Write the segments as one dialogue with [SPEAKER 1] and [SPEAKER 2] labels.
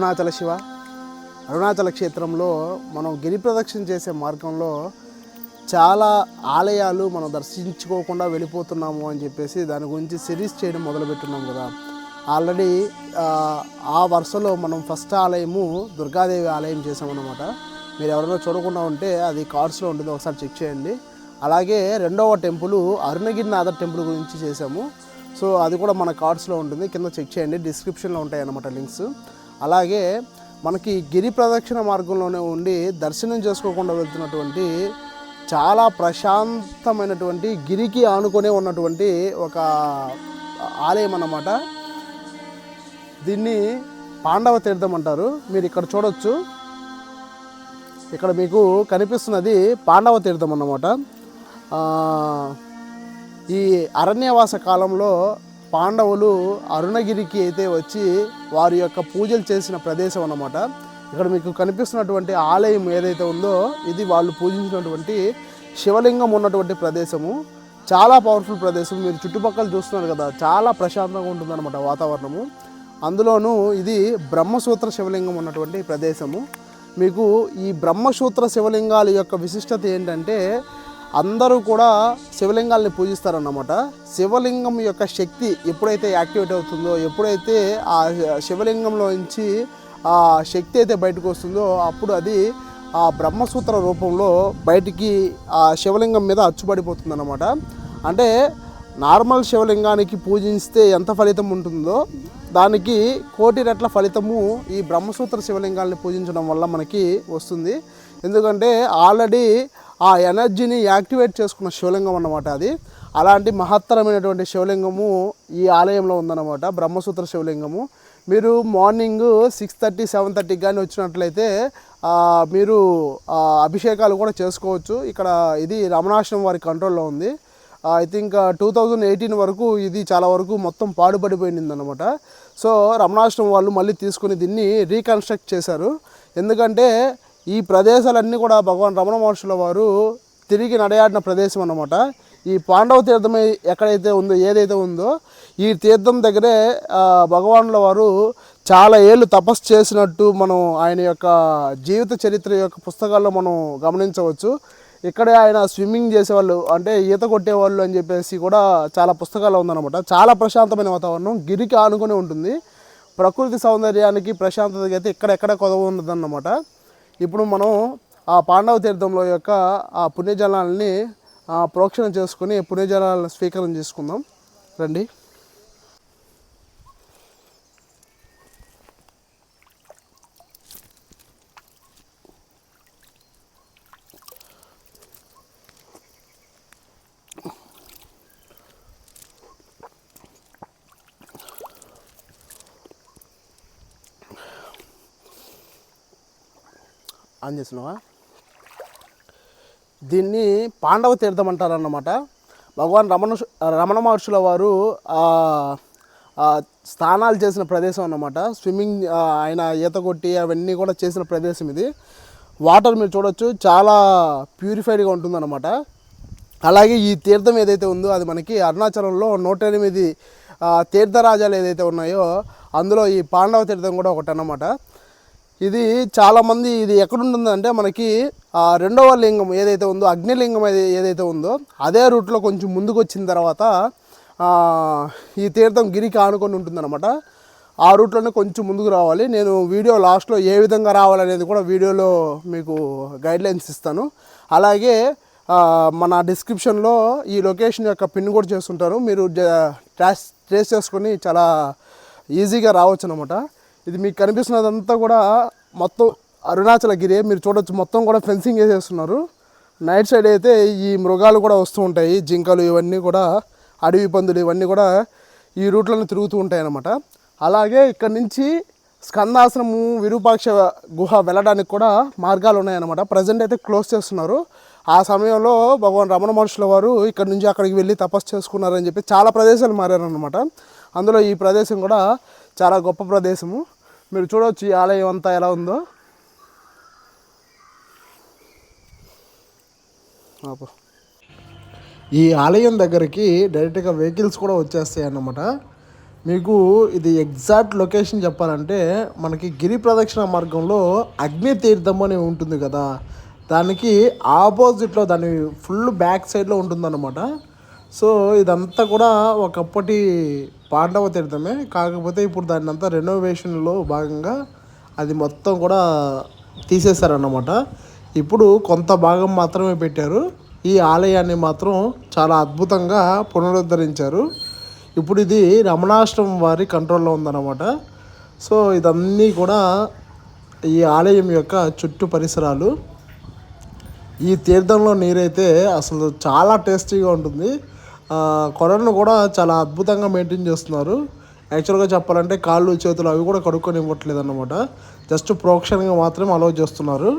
[SPEAKER 1] అరుణాచల శివ. అరుణాచల క్షేత్రంలో మనం గిరి ప్రదక్షిణ చేసే మార్గంలో చాలా ఆలయాలు మనం దర్శించుకోకుండా వెళ్ళిపోతున్నాము అని చెప్పేసి దాని గురించి సిరీస్ చేయడం మొదలుపెట్టున్నాం కదా. ఆల్రెడీ ఆ, వరుసలో మనం ఫస్ట్ ఆలయము దుర్గాదేవి ఆలయం చేసామన్నమాట మీరు ఎవరైనా చూడకుండా ఉంటే అది కార్డ్స్లో ఉంటుంది ఒకసారి చెక్ చేయండి. అలాగే రెండవ టెంపుల్ అరుణగిరినాథర్ టెంపుల్ గురించి చేసాము సో అది కూడా మన కార్డ్స్లో ఉంటుంది కింద చెక్ చేయండి డిస్క్రిప్షన్లో ఉంటాయి అన్నమాట లింక్స్. అలాగే మనకి గిరి ప్రదక్షిణ మార్గంలోనే ఉండి దర్శనం చేసుకోకుండా వెళ్తున్నటువంటి చాలా ప్రశాంతమైనటువంటి గిరికి ఆనుకొనే ఉన్నటువంటి ఒక ఆలయం అన్నమాట. దీన్ని పాండవ తీర్థం అంటారు. మీరు ఇక్కడ చూడొచ్చు. ఇక్కడ మీకు కనిపిస్తున్నది పాండవ తీర్థం అన్నమాట. ఈ అరణ్యవాస కాలంలో పాండవులు అరుణగిరికి అయితే వచ్చి వారి యొక్క పూజలు చేసిన ప్రదేశం అన్నమాట. ఇక్కడ మీకు కనిపిస్తున్నటువంటి ఆలయం ఏదైతే ఉందో ఇది వాళ్ళు పూజించినటువంటి శివలింగం ఉన్నటువంటి ప్రదేశము. చాలా పవర్ఫుల్ ప్రదేశం. మీరు చుట్టుపక్కల చూస్తున్నారు కదా చాలా ప్రశాంతంగా ఉంటుందన్నమాట వాతావరణము. అందులోనూ ఇది బ్రహ్మసూత్ర శివలింగం ఉన్నటువంటి ప్రదేశము. మీకు ఈ బ్రహ్మసూత్ర శివలింగాల యొక్క విశిష్టత ఏంటంటే అందరూ కూడా శివలింగాల్ని పూజిస్తారన్నమాట. శివలింగం యొక్క శక్తి ఎప్పుడైతే యాక్టివేట్ అవుతుందో ఎప్పుడైతే ఆ శివలింగంలో నుంచి ఆ శక్తి అయితే బయటకు వస్తుందో అప్పుడు అది ఆ బ్రహ్మసూత్ర రూపంలో బయటికి ఆ శివలింగం మీద అచ్చుపడిపోతుంది అనమాట అంటే నార్మల్ శివలింగానికి పూజిస్తే ఎంత ఫలితం ఉంటుందో దానికి కోటి రెట్ల ఫలితము ఈ బ్రహ్మసూత్ర శివలింగాల్ని పూజించడం వల్ల మనకి వస్తుంది. ఎందుకంటే ఆల్రెడీ ఆ ఎనర్జీని యాక్టివేట్ చేసుకున్న శివలింగం అన్నమాట అది. అలాంటి మహత్తరమైనటువంటి శివలింగము ఈ ఆలయంలో ఉందన్నమాట బ్రహ్మసూత్ర శివలింగము. మీరు మార్నింగ్ సిక్స్ థర్టీ సెవెన్ థర్టీకి కానీ వచ్చినట్లయితే మీరు అభిషేకాలు కూడా చేసుకోవచ్చు. ఇక్కడ ఇది రమణాశ్రమం వారి కంట్రోల్లో ఉంది. I think two thousand eighteen వరకు ఇది చాలా వరకు మొత్తం పాడుపడిపోయింది అనమాట సో రమణాశ్రమం వాళ్ళు మళ్ళీ తీసుకుని దీన్ని రీకన్స్ట్రక్ట్ చేశారు. ఎందుకంటే ఈ ప్రదేశాలన్నీ కూడా భగవాన్ రమణ మహర్షుల వారు తిరిగి నడయాడిన ప్రదేశం అన్నమాట. ఈ పాండవ తీర్థం ఎక్కడైతే ఉందో ఏదైతే ఉందో ఈ తీర్థం దగ్గరే భగవానుల వారు చాలా ఏళ్ళు తపస్సు చేసినట్టు మనం ఆయన యొక్క జీవిత చరిత్ర యొక్క పుస్తకాల్లో మనం గమనించవచ్చు. ఇక్కడే ఆయన స్విమ్మింగ్ చేసేవాళ్ళు అంటే ఈత కొట్టేవాళ్ళు అని చెప్పేసి కూడా చాలా పుస్తకాల్లో ఉందన్నమాట. చాలా ప్రశాంతమైన వాతావరణం గిరికి ఆనుకొని ఉంటుంది. ప్రకృతి సౌందర్యానికి ప్రశాంతతకి అయితే ఇక్కడెక్కడ కొదవ ఉండదన్నమాట. ఇప్పుడు మనం ఆ పాండవ తీర్థంలో యొక్క ఆ పుణ్యజలాలని ప్రోక్షణ చేసుకుని పుణ్యజలాలను స్వీకారం చేసుకుందాం. రండి. ఆన్ చేసినావా? దీన్ని పాండవ తీర్థం అంటారన్నమాట. భగవాన్ రమణ రమణ మహర్షుల వారు స్నానాలు చేసిన ప్రదేశం అన్నమాట. స్విమ్మింగ్ ఆయన ఈత కొట్టి అవన్నీ కూడా చేసిన ప్రదేశం ఇది. వాటర్ మీరు చూడొచ్చు చాలా ప్యూరిఫైడ్గా ఉంటుందన్నమాట. అలాగే ఈ తీర్థం ఏదైతే ఉందో అది మనకి అరుణాచలంలో నూట ఎనిమిది తీర్థరాజాలు ఏదైతే ఉన్నాయో అందులో ఈ పాండవ తీర్థం కూడా ఒకటి అన్నమాట ఇది చాలామంది ఇది ఎక్కడుంటుందంటే మనకి ఆ రెండవ లింగం ఏదైతే ఉందో అగ్నిలింగం ఏదైతే ఉందో అదే రూట్లో కొంచెం ముందుకు వచ్చిన తర్వాత ఈ తీర్థం గిరికి ఆనుకొని ఉంటుందన్నమాట. ఆ రూట్లోనే కొంచెం ముందుకు రావాలి. నేను వీడియో లాస్ట్లో ఏ విధంగా రావాలనేది కూడా వీడియోలో మీకు గైడ్లైన్స్ ఇస్తాను. అలాగే మన డిస్క్రిప్షన్లో ఈ లొకేషన్ యొక్క పిన్ కూడా చేస్తుంటారు. మీరు ట్రాస్ ట్రేస్ చేసుకొని చాలా ఈజీగా రావచ్చు అనమాట ఇది మీకు కనిపిస్తున్నదంతా కూడా మొత్తం అరుణాచల గిరి. మీరు చూడొచ్చు మొత్తం కూడా ఫెన్సింగ్ వేసేస్తున్నారు. నైట్ సైడ్ అయితే ఈ మృగాలు కూడా వస్తూ ఉంటాయి. జింకలు ఇవన్నీ కూడా అడవి పందులు ఇవన్నీ కూడా ఈ రూట్లను తిరుగుతూ ఉంటాయి అన్నమాట. అలాగే ఇక్కడ నుంచి స్కందాసనము విరూపాక్ష గుహ వెళ్ళడానికి కూడా మార్గాలు ఉన్నాయన్నమాట ప్రజెంట్ అయితే క్లోజ్ చేస్తున్నారు. ఆ సమయంలో భగవాన్ రమణ మహర్షుల వారు ఇక్కడ నుంచి అక్కడికి వెళ్ళి తపస్సు చేసుకున్నారని చెప్పి చాలా ప్రదేశాలు మారారనమాట అందులో ఈ ప్రదేశం కూడా చాలా గొప్ప ప్రదేశము. మీరు చూడవచ్చు ఈ ఆలయం అంతా ఎలా ఉందో. ఈ ఆలయం దగ్గరికి డైరెక్ట్గా వెహికల్స్ కూడా వచ్చేస్తాయి అన్నమాట. మీకు ఇది ఎగ్జాక్ట్ లొకేషన్ చెప్పాలంటే మనకి గిరి ప్రదక్షిణ మార్గంలో అగ్ని తీర్థం అని ఉంటుంది కదా. దానికి ఆపోజిట్లో దాని ఫుల్ బ్యాక్ సైడ్లో ఉంటుందన్నమాట. సో ఇదంతా కూడా ఒకప్పటి పాండవ తీర్థమే. కాకపోతే ఇప్పుడు దాన్ని అంతా రెనోవేషన్లో భాగంగా అది మొత్తం కూడా తీసేశారన్నమాట. ఇప్పుడు కొంత భాగం మాత్రమే పెట్టారు. ఈ ఆలయాన్ని మాత్రం చాలా అద్భుతంగా పునరుద్ధరించారు. ఇప్పుడు ఇది రమణాశ్రమం వారి కంట్రోల్లో ఉందన్నమాట. సో ఇదన్నీ కూడా ఈ ఆలయం యొక్క చుట్టూ పరిసరాలు. ఈ తీర్థంలో నీరైతే అసలు చాలా టేస్టీగా ఉంటుంది. ఆ, కూడా చాలా అద్భుతంగా మెయింటైన్ చేస్తున్నారు. యాక్చువల్గా చెప్పాలంటే కాళ్ళు చేతులు అవి కూడా కడుక్కొని ఇవ్వట్లేదు అనమాట జస్ట్ ప్రోక్షణంగా మాత్రమే అలౌ చేస్తున్నారు.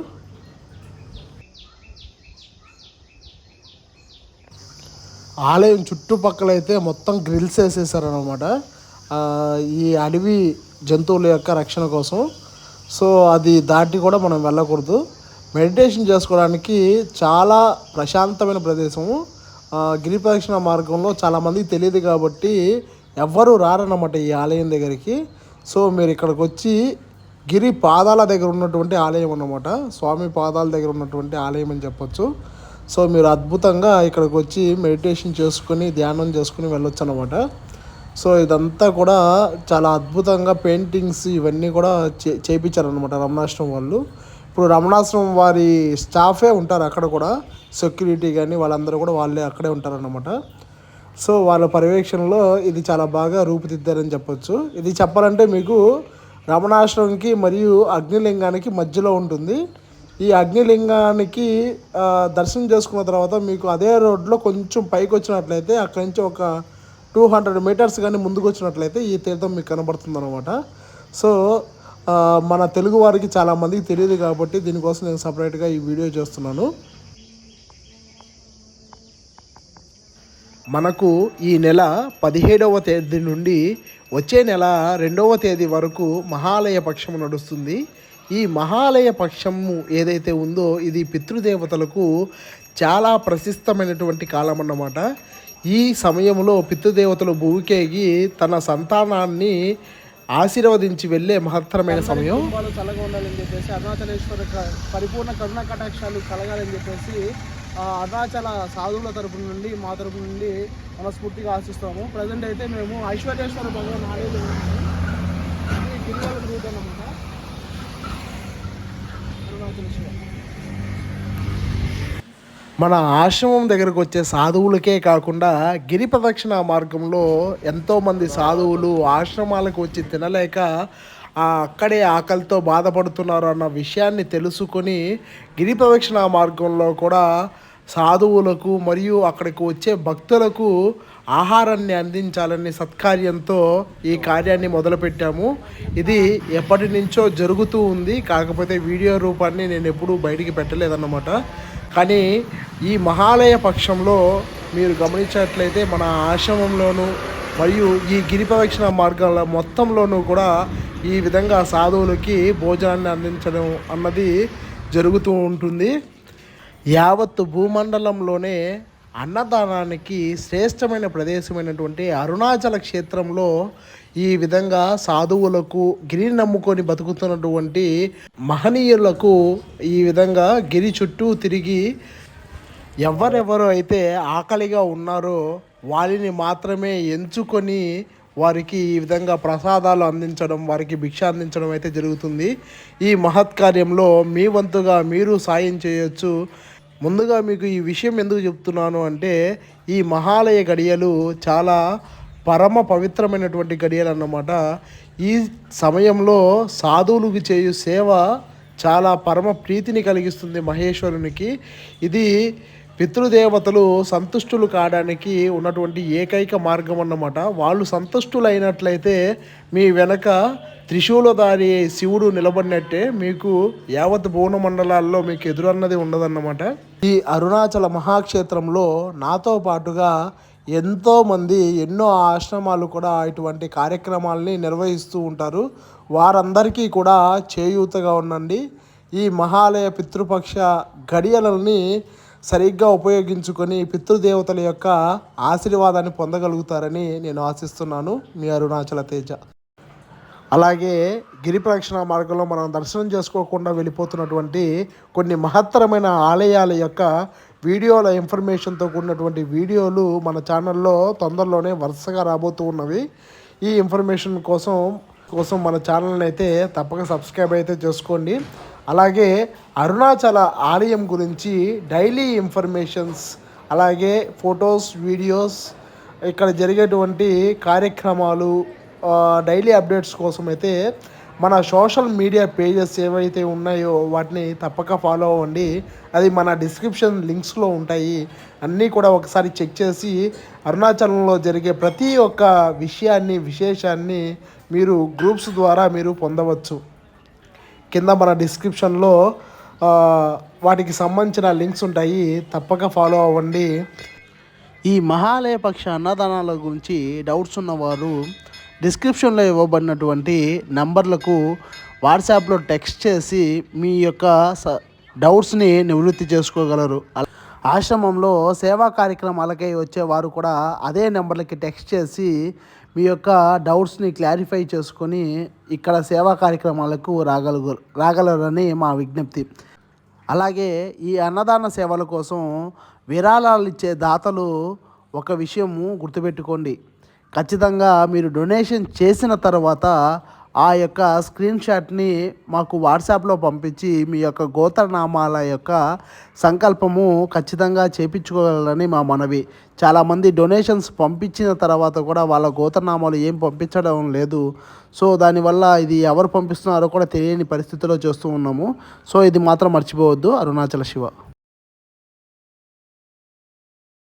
[SPEAKER 1] ఆలయం చుట్టుపక్కల అయితే మొత్తం గ్రిల్స్ వేసేసారనమాట ఈ అడవి జంతువుల యొక్క రక్షణ కోసం. సో అది దాటి కూడా మనం వెళ్ళకూడదు. మెడిటేషన్ చేసుకోవడానికి చాలా ప్రశాంతమైన ప్రదేశము. గిరిప్రదక్షిణ మార్గంలో చాలామంది తెలియదు కాబట్టి ఎవ్వరూ రారన్నమాట ఈ ఆలయం దగ్గరికి. సో మీరు ఇక్కడికి వచ్చి గిరి పాదాల దగ్గర ఉన్నటువంటి ఆలయం అన్నమాట. స్వామి పాదాల దగ్గర ఉన్నటువంటి ఆలయం అని చెప్పొచ్చు. సో మీరు అద్భుతంగా ఇక్కడికి వచ్చి మెడిటేషన్ చేసుకుని ధ్యానం చేసుకుని వెళ్ళొచ్చు అనమాట సో ఇదంతా కూడా చాలా అద్భుతంగా పెయింటింగ్స్ ఇవన్నీ కూడా చే చేయించారనమాట రమణాశ్రమం వాళ్ళు. ఇప్పుడు రమణాశ్రమం వారి స్టాఫే ఉంటారు అక్కడ కూడా. సెక్యూరిటీ కానీ వాళ్ళందరూ కూడా వాళ్ళే అక్కడే ఉంటారన్నమాట. సో వాళ్ళ పర్యవేక్షణలో ఇది చాలా బాగా రూపుదిద్దారని చెప్పొచ్చు. ఇది చెప్పాలంటే మీకు రమణాశ్రమంకి మరియు అగ్నిలింగానికి మధ్యలో ఉంటుంది. ఈ అగ్నిలింగానికి దర్శనం చేసుకున్న తర్వాత మీకు అదే రోడ్లో కొంచెం పైకి వచ్చినట్లయితే అక్కడి నుంచి ఒక టూ హండ్రెడ్ మీటర్స్ కానీ ముందుకు వచ్చినట్లయితే ఈ తీర్థం మీకు కనబడుతుంది అనమాట సో మన తెలుగు వారికి చాలామందికి తెలియదు కాబట్టి దీనికోసం నేను సపరేట్గా ఈ వీడియో చేస్తున్నాను. మనకు ఈ నెల పదిహేడవ తేదీ నుండి వచ్చే నెల రెండవ తేదీ వరకు మహాలయ పక్షము నడుస్తుంది. ఈ మహాలయ పక్షము ఏదైతే ఉందో ఇది పితృదేవతలకు చాలా ప్రశస్తమైనటువంటి కాలం అన్నమాట. ఈ సమయంలో పితృదేవతలు భూమికేగి తన సంతానాన్ని ఆశీర్వదించి వెళ్ళే మహత్తరమైన సమయం.
[SPEAKER 2] చల్లగా ఉండాలని చెప్పేసి అరుణాచలేశ్వర పరిపూర్ణ కరుణ కటాక్షాలు కలగాలని చెప్పేసి అరుణాచల సాధువుల తరపు నుండి మా తరపు నుండి మనస్ఫూర్తిగా ఆశిస్తాము. ప్రజెంట్ అయితే మేము ఐశ్వర్యేశ్వర భగవాన్ ఆలయంలో ఉన్నాము. రూట్ అన్నమాట అరుణాచలేశ్వర.
[SPEAKER 1] మన ఆశ్రమం దగ్గరకు వచ్చే సాధువులకే కాకుండా గిరి ప్రదక్షిణ మార్గంలో ఎంతోమంది సాధువులు ఆశ్రమాలకు వచ్చి తినలేక అక్కడే ఆకలితో బాధపడుతున్నారు అన్న విషయాన్ని తెలుసుకొని గిరి ప్రదక్షిణ మార్గంలో కూడా సాధువులకు మరియు అక్కడికి వచ్చే భక్తులకు ఆహారాన్ని అందించాలని సత్కార్యంతో ఈ కార్యాన్ని మొదలుపెట్టాము. ఇది ఎప్పటి నుంచో జరుగుతూ ఉంది. కాకపోతే వీడియో రూపాన్ని నేను ఎప్పుడూ బయటికి పెట్టలేదన్నమాట. కానీ ఈ మహాలయ పక్షంలో మీరు గమనించినట్లయితే మన ఆశ్రమంలోను మరియు ఈ గిరి మార్గాల మొత్తంలోనూ కూడా ఈ విధంగా సాధువులకి భోజనాన్ని అందించడం అన్నది జరుగుతూ ఉంటుంది. యావత్ భూమండలంలోనే అన్నదానానికి శ్రేష్టమైన ప్రదేశమైనటువంటి అరుణాచల క్షేత్రంలో ఈ విధంగా సాధువులకు గిరిని నమ్ముకొని బతుకుతున్నటువంటి మహనీయులకు ఈ విధంగా గిరి చుట్టూ తిరిగి ఎవరెవరు అయితే ఆకలిగా ఉన్నారో వారిని మాత్రమే ఎంచుకొని వారికి ఈ విధంగా ప్రసాదాలు అందించడం వారికి భిక్ష అందించడం అయితే జరుగుతుంది. ఈ మహత్ కార్యంలో మీ వంతుగా మీరు సాయం చేయొచ్చు. ముందుగా మీకు ఈ విషయం ఎందుకు చెప్తున్నాను అంటే ఈ మహాలయ గడియలు చాలా పరమ పవిత్రమైనటువంటి గడియలు అన్నమాట. ఈ సమయంలో సాధువులకు చేయు సేవ చాలా పరమ ప్రీతిని కలిగిస్తుంది మహేశ్వరునికి. ఇది పితృదేవతలు సంతుష్టులు కావడానికి ఉన్నటువంటి ఏకైక మార్గం అన్నమాట. వాళ్ళు సంతుష్టులైనట్లయితే మీ వెనక త్రిశూలధారి శివుడు నిలబడినట్టే మీకు యావత్ భువన మండలాల్లో మీకు ఎదురన్నది ఉండదన్నమాట ఈ అరుణాచల మహాక్షేత్రంలో నాతో పాటుగా ఎంతోమంది ఎన్నో ఆశ్రమాలు కూడా ఇటువంటి కార్యక్రమాలని నిర్వహిస్తూ ఉంటారు. వారందరికీ కూడా చేయూతగా ఉండండి. ఈ మహాలయ పితృపక్ష గడియలని
[SPEAKER 3] సరిగ్గా ఉపయోగించుకొని పితృదేవతల యొక్క ఆశీర్వాదాన్ని పొందగలుగుతారని నేను ఆశిస్తున్నాను. మీ అరుణాచల తేజ. అలాగే గిరి ప్రదక్షిణ మార్గంలో మనం దర్శనం చేసుకోకుండా వెళ్ళిపోతున్నటువంటి కొన్ని మహత్తరమైన ఆలయాల యొక్క వీడియోల ఇన్ఫర్మేషన్తో కూడినటువంటి వీడియోలు మన ఛానల్లో తొందరలోనే వరుసగా రాబోతూ ఉన్నవి. ఈ ఇన్ఫర్మేషన్ కోసం కోసం మన ఛానల్ని అయితే తప్పక సబ్స్క్రైబ్ అయితే చేసుకోండి. అలాగే అరుణాచల ఆలయం గురించి డైలీ ఇన్ఫర్మేషన్స్ అలాగే ఫొటోస్ వీడియోస్ ఇక్కడ జరిగేటువంటి కార్యక్రమాలు డైలీ అప్డేట్స్ కోసం అయితే మన సోషల్ మీడియా పేజెస్ ఏవైతే ఉన్నాయో వాటిని తప్పక ఫాలో అవ్వండి. అది మన డిస్క్రిప్షన్ లింక్స్లో ఉంటాయి. అన్నీ కూడా ఒకసారి చెక్ చేసి అరుణాచలంలో జరిగే ప్రతి ఒక్క విషయాన్ని విశేషాన్ని మీరు గ్రూప్స్ ద్వారా మీరు పొందవచ్చు. కింద మన డిస్క్రిప్షన్లో వాటికి సంబంధించిన లింక్స్ ఉంటాయి. తప్పక ఫాలో అవ్వండి. ఈ మహాలయ పక్ష అన్నదానాల గురించి డౌట్స్ ఉన్నవారు డిస్క్రిప్షన్లో ఇవ్వబడినటువంటి నంబర్లకు వాట్సాప్లో టెక్స్ట్ చేసి మీ యొక్క స డౌట్స్ని నివృత్తి చేసుకోగలరు. ఆశ్రమంలో సేవా కార్యక్రమాలకై వచ్చేవారు కూడా అదే నెంబర్లకి టెక్స్ట్ చేసి మీ యొక్క డౌట్స్ని క్లారిఫై చేసుకొని ఇక్కడ సేవా కార్యక్రమాలకు రాగలుగు రాగలరని మా విజ్ఞప్తి. అలాగే ఈ అన్నదాన సేవల కోసం విరాళాలు ఇచ్చే దాతలు ఒక విషయము గుర్తుపెట్టుకోండి. ఖచ్చితంగా మీరు డొనేషన్ చేసిన తర్వాత ఆ యొక్క స్క్రీన్ షాట్ని మాకు వాట్సాప్లో పంపించి మీ యొక్క గోత్రనామాల యొక్క సంకల్పము ఖచ్చితంగా చేపించుకోగలరని మా మనవి. చాలామంది డొనేషన్స్ పంపించిన తర్వాత కూడా వాళ్ళ గోత్రనామాలు ఏం పంపించడం లేదు. సో దానివల్ల ఇది ఎవరు పంపిస్తున్నారో కూడా తెలియని పరిస్థితిలో చేస్తూ ఉన్నాము. సో ఇది మాత్రం మర్చిపోవద్దు. అరుణాచల శివ.